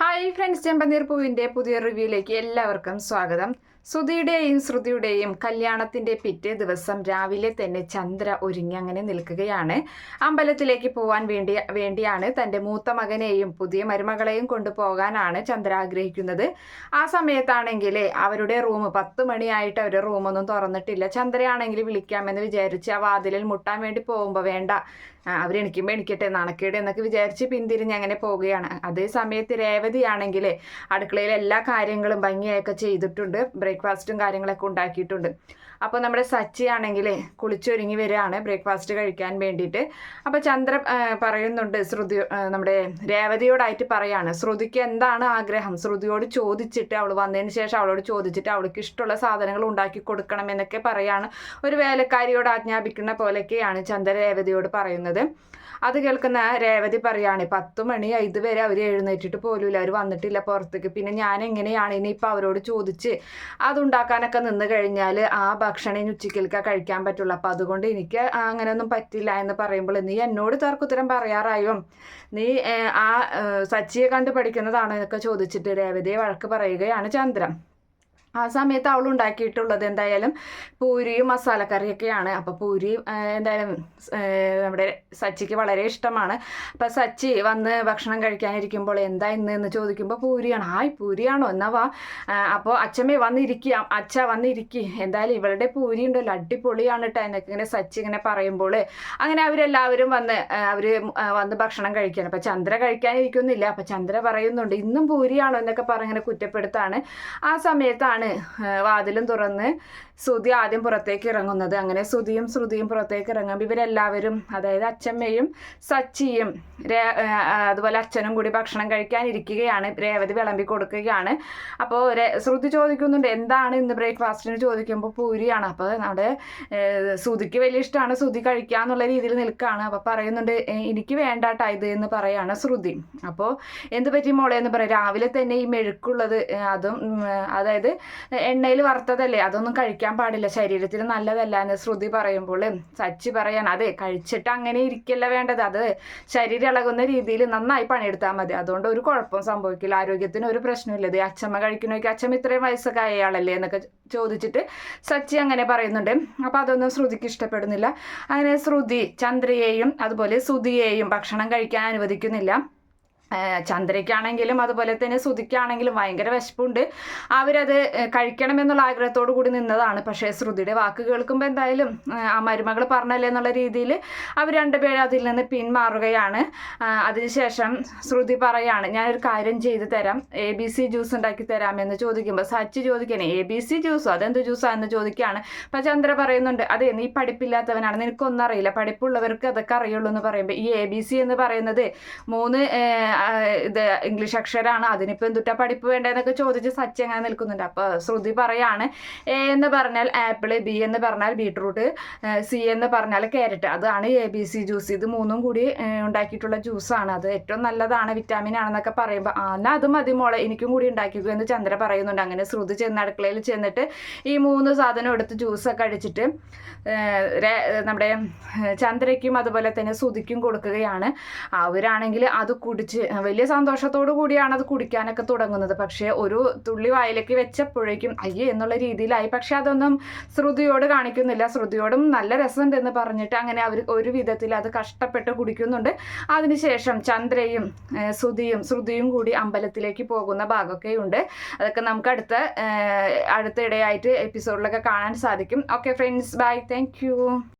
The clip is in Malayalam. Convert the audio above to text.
ഹായ് ഫ്രണ്ട്സ് ചെമ്പനീർ പൂവിന്റെ പുതിയ റിവ്യൂയിലേക്ക് എല്ലാവർക്കും സ്വാഗതം. സുധിയുടെയും ശ്രുതിയുടെയും കല്യാണത്തിന്റെ പിറ്റേ ദിവസം രാവിലെ തന്നെ ചന്ദ്ര ഒരുങ്ങി അങ്ങനെ നിൽക്കുകയാണ്. അമ്പലത്തിലേക്ക് പോകാൻ വേണ്ടി വേണ്ടിയാണ് തന്റെ മൂത്ത മകനെയും പുതിയ മരുമകളെയും കൊണ്ടുപോകാനാണ് ചന്ദ്ര ആഗ്രഹിക്കുന്നത്. ആ സമയത്താണെങ്കിൽ അവരുടെ റൂം പത്ത് മണിയായിട്ട് അവരുടെ റൂമൊന്നും തുറന്നിട്ടില്ല. ചന്ദ്രയാണെങ്കിൽ വിളിക്കാമെന്ന് വിചാരിച്ച് ആ വാതിലിൽ മുട്ടാൻ വേണ്ടി പോകുമ്പോൾ വേണ്ട അവരെണിക്കുമ്പോൾ എണിക്കട്ടെ നണക്കേട് എന്നൊക്കെ വിചാരിച്ച് പിന്തിരിഞ്ഞ് അങ്ങനെ പോവുകയാണ്. അതേ സമയത്ത് രേവതിയാണെങ്കിൽ അടുക്കളയിൽ എല്ലാ കാര്യങ്ങളും ഭംഗിയൊക്കെ ചെയ്തിട്ടുണ്ട്. ബ്രേക്ക്ഫാസ്റ്റും കാര്യങ്ങളൊക്കെ ഉണ്ടാക്കിയിട്ടുണ്ട്. അപ്പോൾ നമ്മുടെ സച്ചി ആണെങ്കിൽ കുളിച്ചൊരുങ്ങി വരികയാണ് ബ്രേക്ക്ഫാസ്റ്റ് കഴിക്കാൻ വേണ്ടിയിട്ട്. അപ്പോൾ ചന്ദ്ര പറയുന്നുണ്ട് ശ്രുതി നമ്മുടെ രേവതിയോടായിട്ട് പറയാണ് ശ്രുതിക്ക് എന്താണ് ആഗ്രഹം? ശ്രുതിയോട് ചോദിച്ചിട്ട് അവൾ വന്നതിന് ശേഷം അവളോട് ചോദിച്ചിട്ട് അവൾക്ക് ഇഷ്ടമുള്ള സാധനങ്ങൾ ഉണ്ടാക്കി കൊടുക്കണം എന്നൊക്കെ പറയാണ്. ഒരു വേലക്കാരിയോട് ആജ്ഞാപിക്കുന്ന പോലെയൊക്കെയാണ് ചന്ദ്ര രേവതിയോട് പറയുന്നത്. അത് കേൾക്കുന്ന രേവതി പറയാണ് പത്ത് മണിയായി ഇതുവരെ അവർ എഴുന്നേറ്റിട്ട് പോലുമില്ല. അവർ വന്നിട്ടില്ല പുറത്തേക്ക്. പിന്നെ ഞാൻ എങ്ങനെയാണ് ഇനിയിപ്പോൾ അവരോട് ചോദിച്ച് അതുണ്ടാക്കാനൊക്കെ നിന്ന് കഴിഞ്ഞാൽ ആ ഭക്ഷണം ഇനി ഉച്ചക്കൽക്കാ കഴിക്കാൻ പറ്റുള്ളൂ. അപ്പം അതുകൊണ്ട് എനിക്ക് അങ്ങനെയൊന്നും പറ്റില്ല എന്ന് പറയുമ്പോൾ നീ എന്നോട് തർക്കുത്തരം പറയാറായോ? നീ ആ സച്ചിയെ കണ്ട് പഠിക്കുന്നതാണോ എന്നൊക്കെ ചോദിച്ചിട്ട് രേവതിയെ വഴക്ക് പറയുകയാണ് ചന്ദ്രൻ. ആ സമയത്ത് അവൾ ഉണ്ടാക്കിയിട്ടുള്ളത് എന്തായാലും പൂരിയും മസാലക്കറിയൊക്കെയാണ്. അപ്പോൾ പൂരി എന്തായാലും നമ്മുടെ സച്ചിക്ക് വളരെ ഇഷ്ടമാണ്. അപ്പോൾ സച്ചി വന്ന് ഭക്ഷണം കഴിക്കാനിരിക്കുമ്പോൾ എന്താ ഇന്ന് എന്ന് ചോദിക്കുമ്പോൾ പൂരിയാണ്. ഹായ് പൂരിയാണോ? എന്നാ വാ. അപ്പോൾ അച്ഛമ്മേ വന്നിരിക്കുക അച്ഛ വന്നിരിക്കുക എന്തായാലും ഇവളുടെ പൂരി ഉണ്ടല്ലോ അടിപൊളിയാണ് കേട്ടോ എന്നൊക്കെ ഇങ്ങനെ സച്ചി ഇങ്ങനെ പറയുമ്പോൾ അങ്ങനെ അവരെല്ലാവരും വന്ന് അവർ വന്ന് ഭക്ഷണം കഴിക്കാൻ അപ്പോൾ ചന്ദ്ര കഴിക്കാനിരിക്കുന്നില്ല. അപ്പോൾ ചന്ദ്ര പറയുന്നുണ്ട് ഇന്നും പൂരിയാണോ? എന്നൊക്കെ പറഞ്ഞിങ്ങനെ കുറ്റപ്പെടുത്താണ്. ആ സമയത്താണ് ആണ് വാതിലും തുറന്ന് ശ്രുതി ആദ്യം പുറത്തേക്ക് ഇറങ്ങുന്നത്. അങ്ങനെ ശ്രുതിയും ശ്രുതിയും പുറത്തേക്ക് ഇറങ്ങുമ്പോൾ ഇവരെല്ലാവരും അതായത് അച്ഛമ്മയും സച്ചിയും അതുപോലെ അച്ഛനും കൂടി ഭക്ഷണം കഴിക്കാൻ ഇരിക്കുകയാണ്. രേവതി വിളമ്പി കൊടുക്കുകയാണ്. അപ്പോൾ ശ്രുതി ചോദിക്കുന്നുണ്ട് എന്താണ് ഇന്ന് ബ്രേക്ക്ഫാസ്റ്റിന് ചോദിക്കുമ്പോൾ പൂരിയാണ്. അപ്പോൾ നമ്മുടെ ശ്രുതിക്ക് വലിയ ഇഷ്ടമാണ് ശ്രുതി കഴിക്കുക എന്നുള്ള രീതിയിൽ നിൽക്കുകയാണ് അപ്പോൾ പറയുന്നുണ്ട് എനിക്ക് വേണ്ട ഇത് എന്ന് പറയാണ് ശ്രുതി. അപ്പോൾ എന്ത് പറ്റി മോളെ? എന്ന് പറയാം. രാവിലെ തന്നെ ഈ മെഴുക്കുള്ളത് അതും അതായത് എണ്ണയിൽ വറുത്തതല്ലേ അതൊന്നും കഴിക്കാൻ പാടില്ല. ശരീരത്തിന് നല്ലതല്ല എന്ന് ശ്രുതി പറയുമ്പോൾ സച്ചി പറയാൻ അതെ കഴിച്ചിട്ട് അങ്ങനെ ഇരിക്കല്ല വേണ്ടത്. അത് ശരീരം ഇളകുന്ന രീതിയിൽ നന്നായി പണിയെടുത്താൽ മതി. അതുകൊണ്ട് ഒരു കുഴപ്പം സംഭവിക്കില്ല. ആരോഗ്യത്തിന് ഒരു പ്രശ്നമില്ല ഇത് അച്ഛമ്മ കഴിക്കണമെങ്കിൽ അച്ഛമ്മ ഇത്രയും വയസ്സൊക്കെ അയാളല്ലേ എന്നൊക്കെ ചോദിച്ചിട്ട് സച്ചി അങ്ങനെ പറയുന്നുണ്ട്. അപ്പോൾ അതൊന്നും ശ്രുതിക്ക് ഇഷ്ടപ്പെടുന്നില്ല. അങ്ങനെ ശ്രുതി ചന്ദ്രയെയും അതുപോലെ സുതിയെയും ഭക്ഷണം കഴിക്കാൻ അനുവദിക്കുന്നില്ല. ചന്ദ്രയ്ക്കാണെങ്കിലും അതുപോലെ തന്നെ ശ്രുതിക്കാണെങ്കിലും ഭയങ്കര വിശപ്പുണ്ട്. അവരത് കഴിക്കണമെന്നുള്ള ആഗ്രഹത്തോടു കൂടി നിന്നതാണ്. പക്ഷേ ശ്രുതിയുടെ വാക്ക് കേൾക്കുമ്പോൾ എന്തായാലും ആ മരുമകൾ പറഞ്ഞല്ലേ എന്നുള്ള രീതിയിൽ അവർ രണ്ടുപേരും അതിൽ നിന്ന് പിന്മാറുകയാണ്. അതിനുശേഷം ശ്രുതി പറയാണ് ഞാനൊരു കാര്യം ചെയ്തു തരാം. എ ബി സി ജ്യൂസ് ഉണ്ടാക്കി തരാമെന്ന് ചോദിക്കുമ്പോൾ സച്ച് ചോദിക്കണേ എ ബി സി ജ്യൂസോ? അതെന്ത് ജ്യൂസാന്ന് ചോദിക്കുകയാണ്. അപ്പം ചന്ദ്ര പറയുന്നുണ്ട് അതെ നീ പഠിപ്പില്ലാത്തവനാണ്. നിനക്കൊന്നും അറിയില്ല. പഠിപ്പുള്ളവർക്ക് അതൊക്കെ അറിയുള്ളൂ എന്ന് പറയുമ്പോൾ ഈ എ ബി സി എന്ന് പറയുന്നത് മൂന്ന് ഇത് ഇംഗ്ലീഷ് അക്ഷരമാണ് അതിനിപ്പോൾ എന്തുട്ടാ പഠിപ്പ് വേണ്ടതെന്നൊക്കെ ചോദിച്ച് സച്ചി അങ്ങനെ നിൽക്കുന്നുണ്ട്? അപ്പോൾ ശ്രുതി പറയാണ് എ എന്ന് പറഞ്ഞാൽ ആപ്പിൾ ബി എന്ന് പറഞ്ഞാൽ ബീട്രൂട്ട് സി എന്ന് പറഞ്ഞാൽ ക്യാരറ്റ്. അതാണ് എ ബി സി ജ്യൂസ്. ഇത് മൂന്നും കൂടി ഉണ്ടാക്കിയിട്ടുള്ള ജ്യൂസാണ്. അത് ഏറ്റവും നല്ലതാണ് വിറ്റാമിൻ ആണെന്നൊക്കെ പറയുമ്പോൾ ആ എന്നാൽ അത് മതി മോളെ. എനിക്കും കൂടി ഉണ്ടാക്കിക്കോ എന്ന് ചന്ദ്ര പറയുന്നുണ്ട്. അങ്ങനെ ശ്രുതി ചെന്ന് അടുക്കളയിൽ ചെന്നിട്ട് ഈ മൂന്ന് സാധനം എടുത്ത് ജ്യൂസൊക്കെ അടിച്ചിട്ട് നമ്മുടെ ചന്ദ്രയ്ക്കും അതുപോലെ തന്നെ ശ്രുതിക്കും കൊടുക്കുകയാണ്. അവരാണെങ്കിൽ അത് കുടിച്ച് വലിയ സന്തോഷത്തോടു കൂടിയാണ് അത് കുടിക്കാനൊക്കെ തുടങ്ങുന്നത്. പക്ഷേ ഒരു തുള്ളി വായിലേക്ക് വെച്ചപ്പോഴേക്കും അയ്യേ എന്നുള്ള രീതിയിലായി. പക്ഷെ അതൊന്നും ശ്രുതിയോട് കാണിക്കുന്നില്ല. ശ്രുതിയോടും നല്ല രസമുണ്ട് എന്ന് പറഞ്ഞിട്ട് അങ്ങനെ അവർ ഒരു വിധത്തിൽ അത് കഷ്ടപ്പെട്ട് കുടിക്കുന്നുണ്ട്. അതിനുശേഷം ചന്ദ്രയും ശ്രുതിയും ശ്രുതിയും കൂടി അമ്പലത്തിലേക്ക് പോകുന്ന ഭാഗമൊക്കെ ഉണ്ട് അതൊക്കെ നമുക്ക് അടുത്ത അടുത്തിടെയായിട്ട് എപ്പിസോഡിലൊക്കെ കാണാൻ സാധിക്കും. Okay friends bye. താങ്ക്